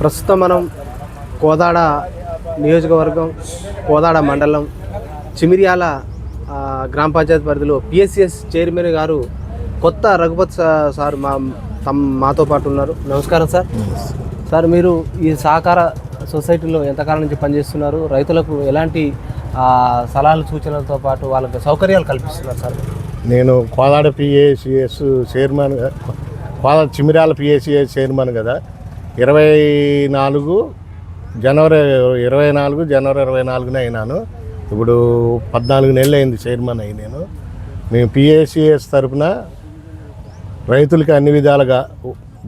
ప్రస్తుతం మనం కోదాడ నియోజకవర్గం కోదాడ మండలం చిమిరియాల గ్రామ పంచాయతీ పరిధిలో పిఎస్సిఎస్ చైర్మన్ గారు కొత్త రఘుపత్ సార్ మా తమ్ మాతో పాటు ఉన్నారు. నమస్కారం సార్. సార్ మీరు ఈ సహకార సొసైటీలో ఎంతకాలం నుంచి పనిచేస్తున్నారు? రైతులకు ఎలాంటి సలహాలు సూచనలతో పాటు వాళ్ళకి సౌకర్యాలు కల్పిస్తున్నారు సార్? నేను Kodad PACS chairman Kodad Chimirala PACS chairman కదా. ఇరవై నాలుగు జనవరి ఇరవై నాలుగు జనవరి ఇరవై నాలుగున అయినాను. ఇప్పుడు పద్నాలుగు నెలలు అయింది చైర్మన్ అయ్యి నేను. మేము పిఏసిఎస్ తరపున రైతులకి అన్ని విధాలుగా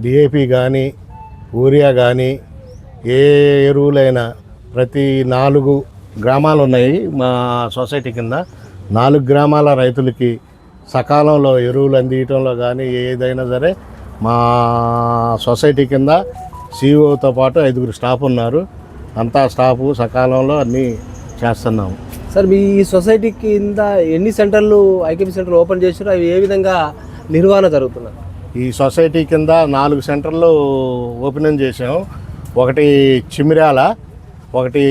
డిఏపి కానీ యూరియా కానీ ఏ ఎరువులైనా ప్రతి నాలుగు గ్రామాలు ఉన్నాయి మా సొసైటీ కింద. నాలుగు గ్రామాల రైతులకి సకాలంలో ఎరువులు అందించడంలో కానీ ఏదైనా సరే మా సొసైటీ కింద సిఇఓతో పాటు ఐదుగురు స్టాఫ్ ఉన్నారు. అంతా స్టాఫ్ సకాలంలో అన్నీ చేస్తున్నాము. సార్ మీ ఈ సొసైటీ కింద ఎన్ని సెంటర్లు ఐకేపీ సెంటర్లు ఓపెన్ చేశారో అవి ఏ విధంగా నిర్వహణ జరుగుతున్నారు? ఈ సొసైటీ కింద నాలుగు సెంటర్లు ఓపెన్ చేసాం ఒకటి చిమిరాల ఒకటి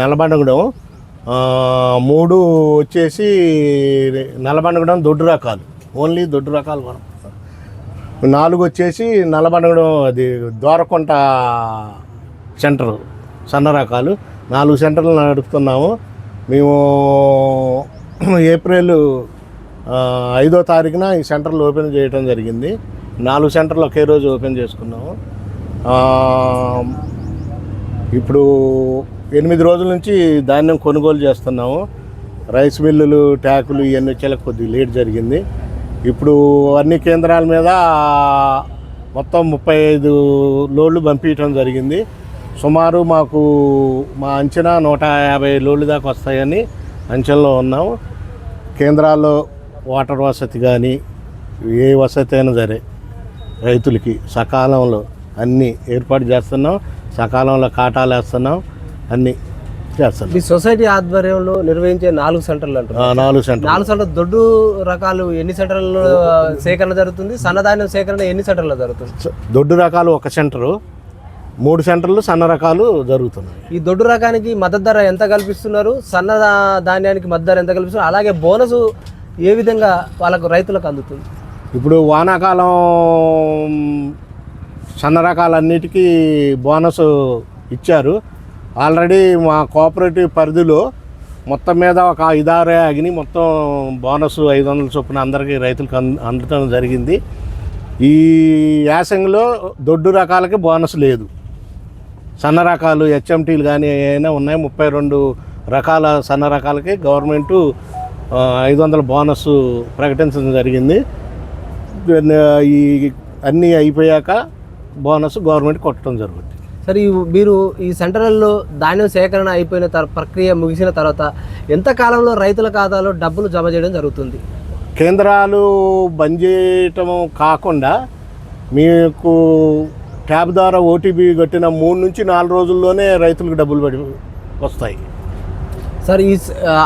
నల్లబండగూడెం ఆ, మూడు వచ్చేసి నల్లబండగూడెం దొడ్డు రకాలు ఓన్లీ దొడ్డు రకాలు మనం నాలుగు వచ్చేసి నల్లబండగూడెం అది దోరకొంట సెంటర్ సన్న రకాలు. నాలుగు సెంటర్లు నడుపుతున్నాము. మేము ఏప్రిల్ ఐదో తారీఖున ఈ సెంటర్లు ఓపెన్ చేయడం జరిగింది. నాలుగు సెంటర్లు ఒకే రోజు ఓపెన్ చేసుకున్నాము. ఇప్పుడు ఎనిమిది రోజుల నుంచి ధాన్యం కొనుగోలు చేస్తున్నాము. రైస్ మిల్లులు ట్యాకులు ఇవన్నీ వచ్చేలా కొద్దిగా లేట్ జరిగింది. ఇప్పుడు అన్ని కేంద్రాల మీద మొత్తం ముప్పై ఐదు లోడ్లు పంపించడం జరిగింది. సుమారు మాకు మా అంచనా నూట యాభై లోడ్లు దాకా వస్తాయని అంచనాలో ఉన్నాము. కేంద్రాల్లో వాటర్ వసతి కానీ ఏ వసతి అయినా సరే రైతులకి సకాలంలో అన్నీ ఏర్పాటు చేస్తున్నాం. సకాలంలో కాటాలు వేస్తున్నాం. అన్నీ చేస్తున్నాం మీ సొసైటీ ఆధ్వర్యంలో నిర్వహించే నాలుగు సెంటర్లు అంటారు నాలుగు సెంటర్ నాలుగు సెంటర్ దొడ్డు రకాలు ఎన్ని సెంటర్లలో సేకరణ జరుగుతుంది? సన్నధాన్యం సేకరణ ఎన్ని సెంటర్లో జరుగుతుంది? దొడ్డు రకాలు ఒక సెంటరు మూడు సెంటర్లు సన్న రకాలు జరుగుతున్నాయి. ఈ దొడ్డు రకానికి మద్దతు ధర ఎంత కల్పిస్తున్నారు? సన్న ధాన్యానికి మద్దతు ధర ఎంత కల్పిస్తున్నారు? అలాగే బోనస్ ఏ విధంగా వాళ్ళకు రైతులకు అందుతుంది? ఇప్పుడు వానాకాలం సన్న రకాలన్నిటికీ బోనస్ ఇచ్చారు. ఆల్రెడీ మా కోఆపరేటివ్ పరిధిలో మొత్తం మీద ఒక ఐదారే అగ్ని మొత్తం బోనస్ ఐదు వందల చొప్పున అందరికీ రైతులకు అంద అందటం జరిగింది. ఈ యాసంగిలో దొడ్డు రకాలకి బోనస్ లేదు. సన్న రకాలు హెచ్ఎంటీలు కానీ ఏమైనా ఉన్నాయి. ముప్పై రెండు రకాల సన్న రకాలకి గవర్నమెంటు ఐదు వందల బోనస్ ప్రకటించడం జరిగింది. ఈ అన్నీ అయిపోయాక బోనస్ గవర్నమెంట్ కొట్టడం జరుగుతుంది. సరే ఈ మీరు ఈ సెంటర్లలో ధాన్యం సేకరణ అయిపోయిన తర్ ప్రక్రియ ముగిసిన తర్వాత ఎంత కాలంలో రైతుల ఖాతాలో డబ్బులు జమ చేయడం జరుగుతుంది? కేంద్రాలు బంద్ చేయటం కాకుండా మీకు ట్యాబ్ ద్వారా ఓటీపీ కట్టిన మూడు నుంచి నాలుగు రోజుల్లోనే రైతులకు డబ్బులు పడి వస్తాయి. సార్ ఈ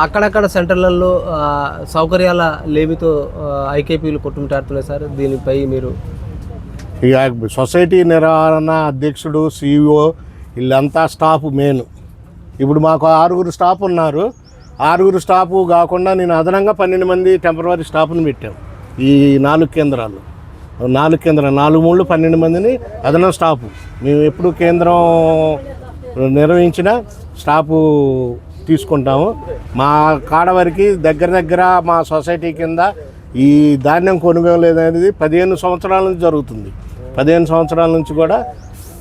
అక్కడక్కడ సెంటర్లలో సౌకర్యాల లేమితో ఐకేపీలు కొట్టుమిటాడుతున్నాయి సార్. దీనిపై మీరు ఇక సొసైటీ నిర్వహణ అధ్యక్షుడు సిఇఓ వీళ్ళంతా స్టాఫ్ మెయిన్ ఇప్పుడు మాకు ఆరుగురు స్టాఫ్ ఉన్నారు. ఆరుగురు స్టాఫ్ కాకుండా నేను అదనంగా పన్నెండు మంది టెంపరీ స్టాఫ్ని పెట్టాం. ఈ నాలుగు కేంద్రాలు. నాలుగు కేంద్రాలు. నాలుగు మూడు పన్నెండు మందిని అదనం స్టాఫ్ మేము ఎప్పుడు కేంద్రం నిర్వహించిన స్టాఫ్ తీసుకుంటాము. మా కాడ వరకు దగ్గర దగ్గర మా సొసైటీ కింద ఈ ధాన్యం కొనుగోలు అనేది పదిహేను సంవత్సరాల నుంచి జరుగుతుంది. పదిహేను సంవత్సరాల నుంచి కూడా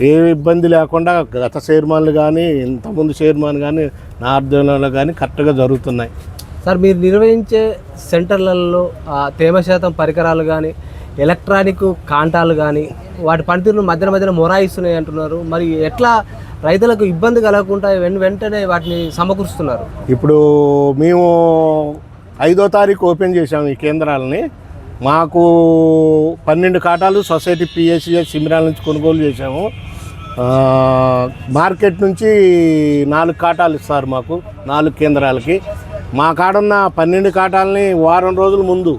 ఏ ఇబ్బంది లేకుండా గత చైర్మన్లు కానీ ఇంతకుముందు చైర్మన్ కానీ నా ఆధ్వర్యంలో కానీ కరెక్ట్గా జరుగుతున్నాయి. సార్ మీరు నిర్వహించే సెంటర్లలో తేమ శాతం పరికరాలు కానీ ఎలక్ట్రానిక్ కాంటాలు కానీ వాటి పనితీరును మధ్యన మధ్యన మొరాయిస్తున్నాయి అంటున్నారు. మరి ఎట్లా రైతులకు ఇబ్బంది కలగకుండా వెన్ వెంటనే వాటిని సమకూరుస్తున్నారు? ఇప్పుడు మేము ఐదో తారీఖు ఓపెన్ చేసాము ఈ కేంద్రాలని. మాకు పన్నెండు కాటాలు సొసైటీ పిఎస్సిఎస్ సిమిరాల నుంచి కొనుగోలు చేశాము. మార్కెట్ నుంచి నాలుగు కాటాలు ఇస్తారు మాకు నాలుగు కేంద్రాలకి. మా కాడున్న పన్నెండు కాటాలని వారం రోజుల ముందు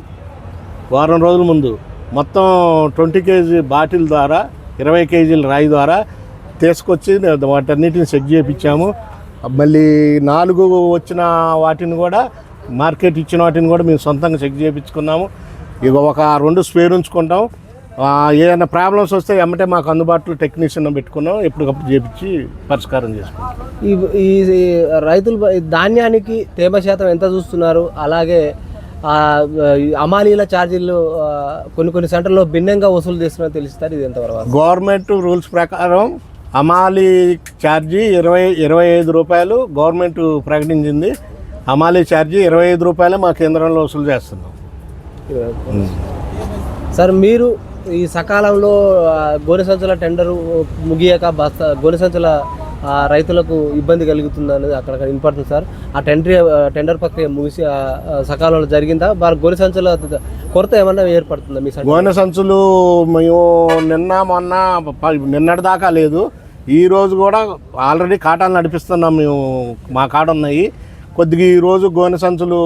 వారం రోజుల ముందు మొత్తం ట్వంటీ కేజీ బాటిల్ ద్వారా ఇరవై కేజీల రాయి ద్వారా తీసుకొచ్చి వాటన్నిటిని చెక్ చేయించాము మళ్ళీ నాలుగు వచ్చిన వాటిని కూడా మార్కెట్ ఇచ్చిన వాటిని కూడా మేము సొంతంగా చెక్ చేయించుకున్నాము ఇక ఒక రెండు స్పేర్ ఉంచుకుంటాం. ఏదైనా ప్రాబ్లమ్స్ వస్తే ఎమ్మటే మాకు అందుబాటులో టెక్నీషియన్ పెట్టుకున్నాం. ఎప్పటికప్పుడు చేపించి పరిష్కారం చేసుకుంటాం. ఈ రైతులు ధాన్యానికి తేమ శాతం ఎంత చూస్తున్నారు? అలాగే అమాలీల ఛార్జీలు కొన్ని కొన్ని సెంటర్లో భిన్నంగా వసూలు చేస్తున్నారో తెలుస్తారు. ఇది ఎంతవరకు? గవర్నమెంట్ రూల్స్ ప్రకారం అమాలి ఛార్జీ ఇరవై ఇరవై ఐదు రూపాయలు గవర్నమెంట్ ప్రకటించింది. అమాలి ఛార్జీ ఇరవై ఐదు రూపాయలే మా కేంద్రంలో వసూలు చేస్తున్నాం. సార్ మీరు ఈ సకాలంలో గోనె సంచుల టెండర్ ముగియక బస్తా గోనె సంచుల రైతులకు ఇబ్బంది కలుగుతుంది అనేది అక్కడ వినపడుతుంది సార్. ఆ టెండర్ టెండర్ ప్రక్రియ ముగిసి సకాలంలో జరిగిందా? వారి గోనె సంచుల కొరత ఏమన్నా ఏర్పడుతుందా మీ గోనె సంచులు మేము నిన్న మొన్న నిన్నటి దాకా లేదు. ఈ రోజు కూడా ఆల్రెడీ కాటాలు నడిపిస్తున్నాం మేము మా కాడ ఉన్నాయి. కొద్దిగా ఈ రోజు గోనె సంచులు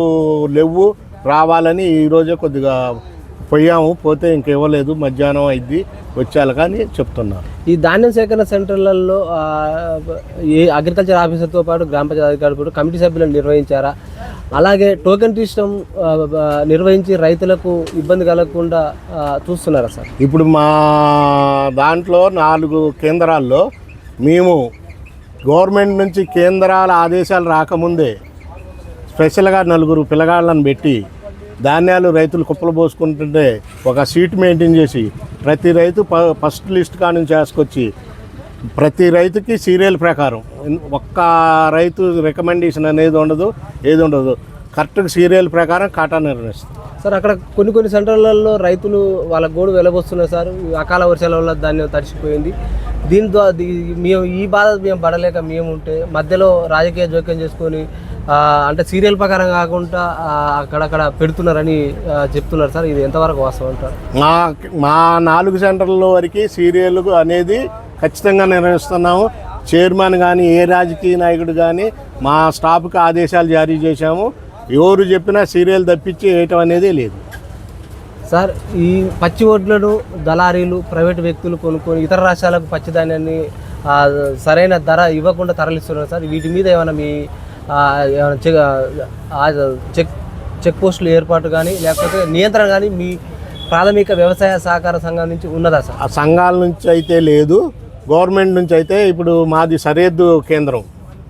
లేవు. రావాలని ఈ రోజే కొద్దిగా పోయాము. పోతే ఇంకివ్వలేదు మధ్యాహ్నం అయింది. వచ్చారు కానీ చెప్తున్నారు ఈ ధాన్యం సేకరణ సెంటర్లలో ఏ అగ్రికల్చర్ ఆఫీసర్తో పాటు గ్రామ పంచాయతీ కమిటీ సభ్యులను నిర్వహించారా? అలాగే టోకెన్ సిస్టమ్ నిర్వహించి రైతులకు ఇబ్బంది కలగకుండా చూస్తున్నారా సార్? ఇప్పుడు మా దాంట్లో నాలుగు కేంద్రాల్లో మేము గవర్నమెంట్ నుంచి కేంద్రాల ఆదేశాలు రాకముందే స్పెషల్గా నలుగురు పిల్లగాళ్ళను పెట్టి ధాన్యాలు రైతులు కుప్పలు పోసుకుంటుంటే ఒక సీట్ మెయింటైన్ చేసి ప్రతి రైతు ప- ఫస్ట్ లిస్ట్ కాని చేసుకొచ్చి ప్రతి రైతుకి సీరియల్ ప్రకారం ఒక్క రైతు రికమెండేషన్ అనేది ఉండదు ఏది ఉండదు. కరెక్ట్గా సీరియల్ ప్రకారం కాటా నిర్ణయిస్తుంది సార్ అక్కడ కొన్ని కొన్ని సెంటర్లలో రైతులు వాళ్ళ గోడు వెలబోస్తున్నారు సార్. అకాల వర్షాల వల్ల ధాన్యం తడిసిపోయింది. దీని ద్వారా మేము ఈ బాధ మేము పడలేక మేము ఉంటే మధ్యలో రాజకీయ జోక్యం చేసుకొని అంటే సీరియల్ ప్రకారం కాకుండా అక్కడక్కడ పెడుతున్నారని చెప్తున్నారు సార్. ఇది ఎంతవరకు వాస్తవం అంటారు? మా మా నాలుగు సెంటర్ల వరకు సీరియల్ అనేది ఖచ్చితంగా నిర్వహిస్తున్నాము. చైర్మన్ కానీ ఏ రాజకీయ నాయకుడు కానీ మా స్టాఫ్కి ఆదేశాలు జారీ చేశాము. ఎవరు చెప్పినా సీరియల్ తప్పించి వేయటం అనేది లేదు. సార్ ఈ పచ్చి వడ్లను దళారీలు ప్రైవేట్ వ్యక్తులు కొనుక్కొని ఇతర రాష్ట్రాలకు పచ్చి ధాన్యాన్ని ఆ, సరైన ధర ఇవ్వకుండా తరలిస్తున్నారు సార్. వీటి మీద ఏమైనా మీ చెక్ చెక్ చెక్ పోస్టులు ఏర్పాటు కానీ లేకపోతే నియంత్రణ కానీ మీ ప్రాథమిక వ్యవసాయ సహకార సంఘం నుంచి ఉన్నదా సార్? ఆ సంఘాల నుంచి అయితే లేదు. గవర్నమెంట్ నుంచి అయితే ఇప్పుడు మాది సరిహద్దు కేంద్రం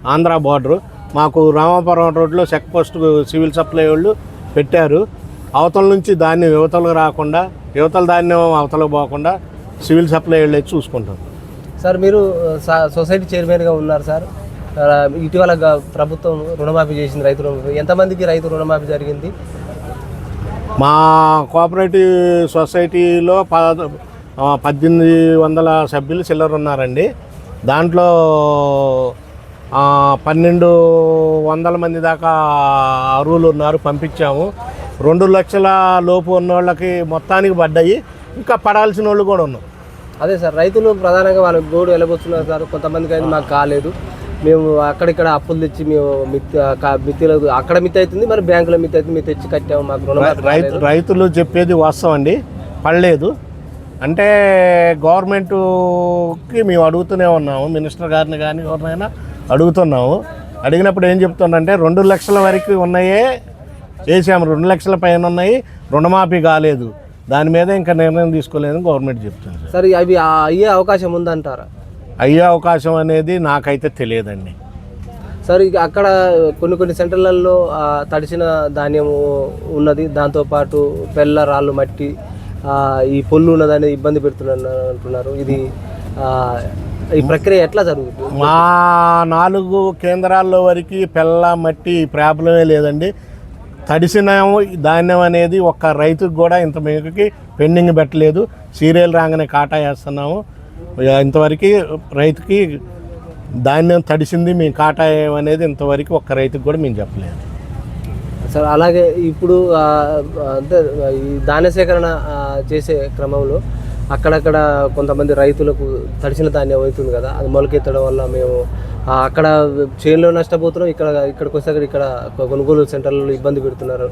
ఆంధ్ర బార్డరు. మాకు రామాపురం రోడ్లో చెక్ పోస్ట్ సివిల్ సప్లై వాళ్ళు పెట్టారు. అవతల నుంచి ధాన్యం యువతలకు రాకుండా యువతల ధాన్యం అవతలకు పోకుండా సివిల్ సప్లై వాళ్ళు చూసుకుంటాం సార్ మీరు స- సొసైటీ చైర్మన్గా ఉన్నారు సార్. ఇటీవల ప్రభుత్వం రుణమాఫీ చేసింది రైతు రుణమాఫీ ఎంతమందికి రైతు రుణమాఫీ జరిగింది? మా కోఆపరేటివ్ సొసైటీలో ప పద్దెనిమిది వందల సభ్యులు చిల్లర ఉన్నారండి. దాంట్లో పన్నెండు వందల మంది దాకా అరువులు ఉన్నారు పంపించాము. రెండు లక్షల లోపు ఉన్న వాళ్ళకి మొత్తానికి పడ్డాయి. ఇంకా పడాల్సిన వాళ్ళు కూడా ఉన్నారు అదే సార్ రైతులు ప్రధానంగా వాళ్ళ గోడు వెళ్ళబోతున్నారు సార్. కొంతమందికి అయితే మాకు కాలేదు. మేము అక్కడిక్కడ అప్పులు తెచ్చి మేము మిత్తిలకు అక్కడ మిత్తి అవుతుంది మరి బ్యాంకులో మిత్తి అవుతుంది మేము తెచ్చి కట్టాము మాకు రైతు. రైతులు చెప్పేది వాస్తవం అండి. పడలేదు. అంటే గవర్నమెంట్కి మేము అడుగుతూనే ఉన్నాము మినిస్టర్ గారిని కానీ ఎవరినైనా అడుగుతున్నాము. అడిగినప్పుడు ఏం చెప్తుందంటే రెండు లక్షల వరకు ఉన్నాయే వేసాము రెండు లక్షల పైన ఉన్నాయి రుణమాఫీ కాలేదు. దాని మీద ఇంకా నిర్ణయం తీసుకోలేదని గవర్నమెంట్ చెప్తుంది. సార్. అవి అయ్యే అవకాశం ఉందంటారా? అయ్యే అవకాశం అనేది నాకైతే తెలియదండి. సార్ ఇక అక్కడ కొన్ని కొన్ని సెంటర్లలో తడిసిన ధాన్యం ఉన్నది. దాంతోపాటు పెళ్ళ రాళ్ళు మట్టి ఈ పొల్లు ఉన్నదని ఇబ్బంది పెడుతున్నారు అంటున్నారు. ఇది ఈ ప్రక్రియ ఎట్లా జరుగుతుంది? మా నాలుగు కేంద్రాల్లో వరకు పెళ్ళ మట్టి ప్రాబ్లమే లేదండి. తడిసిన ధాన్యం అనేది ఒక్క రైతుకు కూడా ఇంత మేరకి పెండింగ్ పెట్టలేదు. సీరియల్ రాగానే కాటా వేస్తున్నాము. ఇంతవరకు రైతుకి ధాన్యం తడిసింది మేము కాటాయం అనేది ఇంతవరకు ఒక్క రైతుకు కూడా మేము చెప్పలేదు. సార్ అలాగే ఇప్పుడు అంటే ఈ ధాన్య సేకరణ చేసే క్రమంలో అక్కడక్కడ కొంతమంది రైతులకు తడిసిన ధాన్యం అవుతుంది కదా అది మొలకెత్తడం వల్ల మేము అక్కడ చేనులో నష్టపోతున్నాం ఇక్కడ ఇక్కడికి వస్తే ఇక్కడ కొనుగోలు సెంటర్లలో ఇబ్బంది పెడుతున్నారు.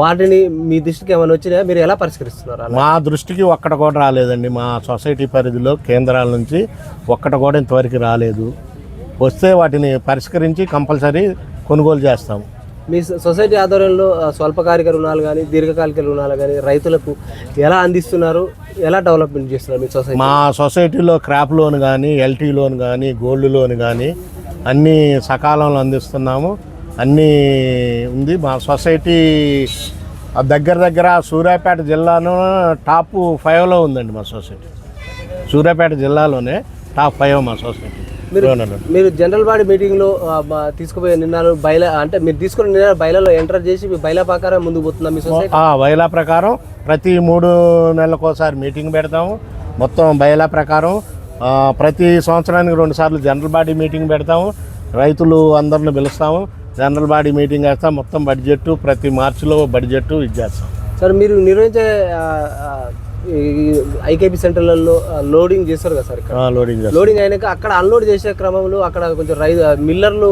వాటిని మీ దృష్టికి ఏమైనా వచ్చినా మీరు ఎలా పరిష్కరిస్తున్నారు మా దృష్టికి ఒక్కట కూడా రాలేదండి. మా సొసైటీ పరిధిలో కేంద్రాల నుంచి ఒక్కట కూడా ఇంతవరకు రాలేదు. వస్తే వాటిని పరిష్కరించి కంపల్సరీ కొనుగోలు చేస్తాము మీ సొసైటీ ఆధ్వర్యంలో స్వల్పకాలిక రుణాలు కానీ దీర్ఘకాలిక రుణాలు కానీ రైతులకు ఎలా అందిస్తున్నారు? ఎలా డెవలప్మెంట్ చేస్తున్నారు మీ సొసైటీ? మా సొసైటీలో క్రాప్ లోన్ కానీ ఎల్టీ లోన్ కానీ గోల్డ్ లోన్ కానీ అన్నీ సకాలంలో అందిస్తున్నాము. అన్నీ ఉంది. మా సొసైటీ దగ్గర దగ్గర సూర్యాపేట జిల్లాను టాప్ ఫైవ్లో ఉందండి మా సొసైటీ. సూర్యాపేట జిల్లాలోనే టాప్ ఫైవ్ మా సొసైటీ. మీరు. మీరు జనరల్ బాడీ మీటింగ్లో తీసుకుపోయే నిర్ణయాలు బయల అంటే మీరు తీసుకున్న నిర్ణయాలు బయలలో ఎంటర్ చేసి మీ బయల ప్రకారం ముందుకు పోతుందా మీ బయలా ప్రకారం ప్రతి మూడు నెలలకోసారి మీటింగ్ పెడతాము. మొత్తం బయలా ప్రకారం ప్రతి సంవత్సరానికి రెండు సార్లు జనరల్ బాడీ మీటింగ్ పెడతాము. రైతులు అందరిని పిలుస్తాము. జనరల్ బాడీ మీటింగ్ వేస్తాం. మొత్తం బడ్జెట్ ప్రతి మార్చిలో బడ్జెట్ ఇచ్చేస్తాం సార్ మీరు నిర్వహించే ఐకేపీ సెంటర్లలో లోడింగ్ చేస్తారు కదా సార్ ఇక్కడ? లోడింగ్ లోడింగ్ అయినాక అక్కడ అన్లోడ్ చేసే క్రమంలో అక్కడ కొంచెం రై మిల్లర్లు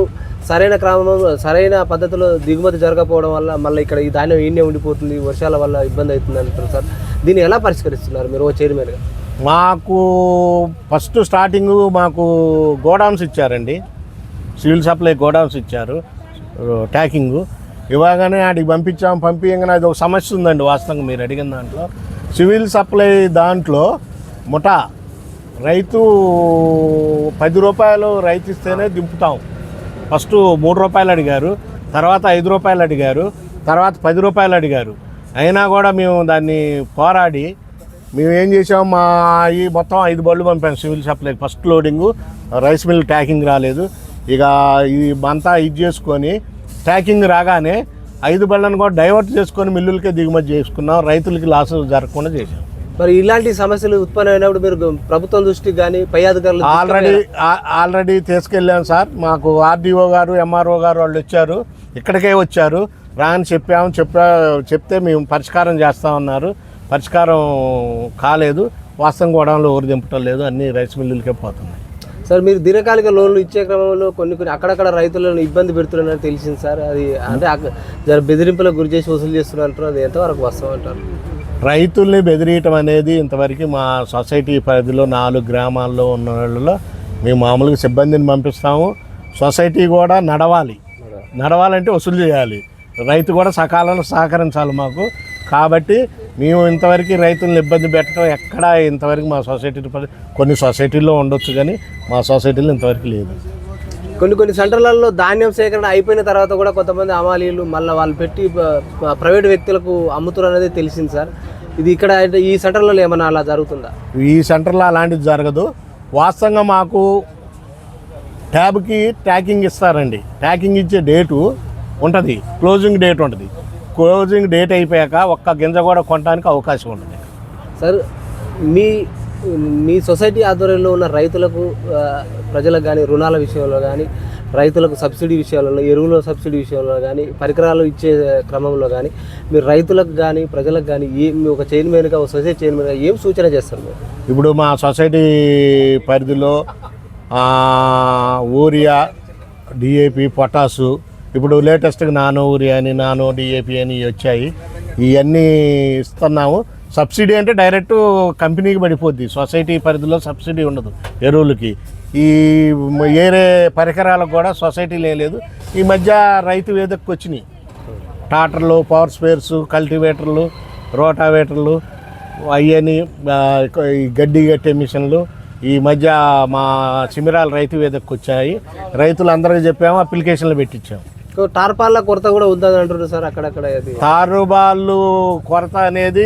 సరైన క్రమంలో సరైన పద్ధతిలో దిగుమతి జరగకపోవడం వల్ల మళ్ళీ ఇక్కడ ఈ ధాన్యం ఈయనే ఉండిపోతుంది వర్షాల వల్ల ఇబ్బంది అవుతుంది అంటారు సార్. దీన్ని ఎలా పరిష్కరిస్తున్నారు మీరు? ఓ చైర్మన్గా మాకు ఫస్ట్ స్టార్టింగ్ మాకు గోడౌన్స్ ఇచ్చారండి. సివిల్ సప్లై గోడౌన్స్ ఇచ్చారు ట్యాకింగ్. ఇవ్వగానే ఆడికి పంపించాం పంపించగానే అది ఒక సమస్య ఉందండి వాస్తవంగా మీరు అడిగిన దాంట్లో. సివిల్ సప్లై దాంట్లో ముఠా రైతు పది రూపాయలు రైతు ఇస్తేనే దింపుతాం. ఫస్ట్ మూడు రూపాయలు అడిగారు తర్వాత ఐదు రూపాయలు అడిగారు తర్వాత పది రూపాయలు అడిగారు. అయినా కూడా మేము దాన్ని పోరాడి మేము ఏం చేసాం మా ఈ మొత్తం ఐదు బళ్ళు పంపాం civil supply. First loading rice mill tagging రాలేదు. ఇక ఇది అంతా ఇది చేసుకొని ట్యాకింగ్ రాగానే ఐదు బళ్ళను కూడా డైవర్ట్ చేసుకొని మిల్లులకే దిగుమతి చేసుకున్నాం. రైతులకి లాస్ జరగకుండా చేసాం మరి ఇలాంటి సమస్యలు ఉత్పన్నమైనప్పుడు మీరు ప్రభుత్వం దృష్టికి కానీ పై అధికారులు ఆల్రెడీ ఆల్రెడీ తీసుకెళ్ళాం సార్. మాకు ఆర్డీఓ గారు ఎంఆర్ఓ గారు వాళ్ళు వచ్చారు. ఇక్కడికే వచ్చారు. రాని చెప్పాము చెప్పా చెప్తే మేము పరిష్కారం చేస్తామన్నారు పరిష్కారం కాలేదు. వాస్తవం గోడంలో ఊరు దింపటం లేదు. అన్ని రైస్ మిల్లులకే పోతున్నాయి. సార్ మీరు దీర్ఘకాలిక లోన్లు ఇచ్చే క్రమంలో కొన్ని కొన్ని అక్కడక్కడ రైతులను ఇబ్బంది పెడుతున్నారని తెలిసింది సార్. అది అంటే జర బెదిరింపులకు గురి చేసి వసూలు చేస్తున్నారు అది ఎంతవరకు వస్తాం అంటారు? రైతుల్ని బెదిరియటం అనేది ఇంతవరకు మా సొసైటీ పరిధిలో నాలుగు గ్రామాల్లో ఉన్న వాళ్ళలో మేము మామూలుగా సిబ్బందిని పంపిస్తాము. సొసైటీ కూడా నడవాలి. నడవాలంటే వసూలు చేయాలి. రైతు కూడా సకాలంలో సహకరించాలి మాకు. కాబట్టి మేము ఇంతవరకు రైతులను ఇబ్బంది పెట్టడం ఎక్కడా ఇంతవరకు మా సొసైటీ కొన్ని సొసైటీల్లో ఉండొచ్చు కానీ మా సొసైటీలో ఇంతవరకు లేదు. కొన్ని కొన్ని సెంటర్లలో ధాన్యం సేకరణ అయిపోయిన తర్వాత కూడా కొంతమంది అమాలీలు మళ్ళీ వాళ్ళు పెట్టి ప్రైవేట్ వ్యక్తులకు అమ్ముతున్నారు అనేది తెలిసింది సార్. ఇది ఇక్కడ అంటే ఈ సెంటర్లలో ఏమైనా అలా జరుగుతుందా? ఈ సెంటర్లో అలాంటిది జరగదు. వాస్తవంగా మాకు ట్యాబ్కి ట్యాకింగ్ ఇస్తారండి. ట్యాకింగ్ ఇచ్చే డేటు ఉంటుంది. క్లోజింగ్ డేట్ ఉంటుంది. క్లోజింగ్ డేట్ అయిపోయాక ఒక్క గింజ కూడా కొనడానికి అవకాశం ఉంటుంది సార్ మీ మీ సొసైటీ ఆధ్వర్యంలో ఉన్న రైతులకు ప్రజలకు కానీ రుణాల విషయంలో కానీ రైతులకు సబ్సిడీ విషయాలలో ఎరువుల సబ్సిడీ విషయంలో కానీ పరికరాలు ఇచ్చే క్రమంలో కానీ మీరు రైతులకు కానీ ప్రజలకు కానీ ఏ మీ ఒక చైర్మన్గా ఒక సొసైటీ చైర్మన్గా ఏం సూచన చేస్తారు మీరు? ఇప్పుడు మా సొసైటీ పరిధిలో ఊరియా డిఏపి పొటాసు ఇప్పుడు లేటెస్ట్గా నానో ఊరి అని నానో డిఏపి అని వచ్చాయి. ఇవన్నీ ఇస్తున్నాము. సబ్సిడీ అంటే డైరెక్ట్ కంపెనీకి పడిపోద్ది. సొసైటీ పరిధిలో సబ్సిడీ ఉండదు ఎరువులకి. ఈ వేరే పరికరాలకు కూడా సొసైటీ లేదు ఈ మధ్య రైతు వేదికకు వచ్చినాయి. టాటర్లు పవర్ స్పేర్స్ కల్టివేటర్లు రోటావేటర్లు అవన్నీ గడ్డి కట్టే మిషన్లు. ఈ మధ్య మా చిమిరాల రైతు వేదికకు వచ్చాయి. రైతులందరికీ చెప్పాము అప్లికేషన్లు పెట్టించాము. సో కొరత కూడా ఉందని అంటున్నారు సార్ అక్కడక్కడ తారుబాళ్ళు కొరత అనేది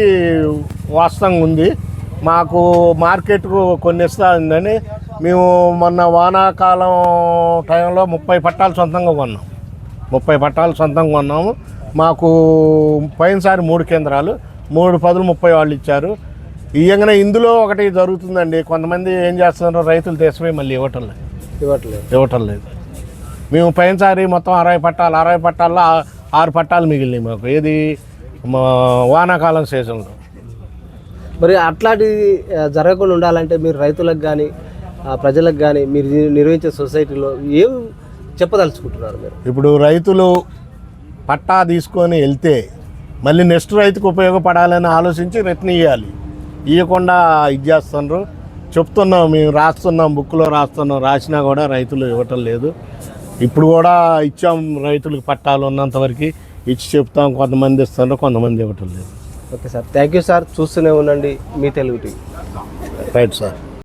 వాస్తవంగా ఉంది. మాకు మార్కెట్కు కొన్ని ఇస్తా ఉందని మేము మొన్న వానాకాలం టైంలో ముప్పై పట్టాలు సొంతంగా కొన్నాం. ముప్పై పట్టాలు సొంతంగా కొన్నాము. మాకు పోయినసారి మూడు కేంద్రాలు మూడు పదులు ముప్పై వాళ్ళు ఇచ్చారు. ఇయ్యంగానే ఇందులో ఒకటి జరుగుతుందండి. కొంతమంది ఏం చేస్తున్నారు రైతులు దేశమే మళ్ళీ ఇవ్వటం లేదు. ఇవ్వట్లేదు ఇవ్వటం లేదు. మేము పోయినసారి మొత్తం అరవై పట్టాలు అరవై పట్టాల్లో ఆరు పట్టాలు మిగిలినాయి మాకు. ఏది? వానాకాలం సీజన్లో. మరి అట్లాంటిది ఆ, జరగకుండా ఉండాలంటే మీరు రైతులకు కానీ ప్రజలకు కానీ మీరు నిర్వహించే సొసైటీలో ఏం చెప్పదలుచుకుంటున్నారు మీరు? ఇప్పుడు రైతులు పట్టా తీసుకొని వెళ్తే మళ్ళీ నెక్స్ట్ రైతుకు ఉపయోగపడాలని ఆలోచించి రిటర్న్ ఇవ్వాలి ఇవ్వకుండా ఇది చేస్తున్నారు చెప్తున్నాం మేము రాస్తున్నాం బుక్లో రాస్తున్నాం రాసినా కూడా రైతులు ఇవ్వటం లేదు. ఇప్పుడు కూడా ఇచ్చాం రైతులకు పట్టాలు ఉన్నంత వరకు ఇచ్చి చెప్తాం కొంతమంది ఇస్తున్నారు కొంతమంది ఇవ్వటం లేదు. Okay sir. Thank you sir. చూస్తూనే ఉండండి మీ తెలుగు టీవీ. Right sir.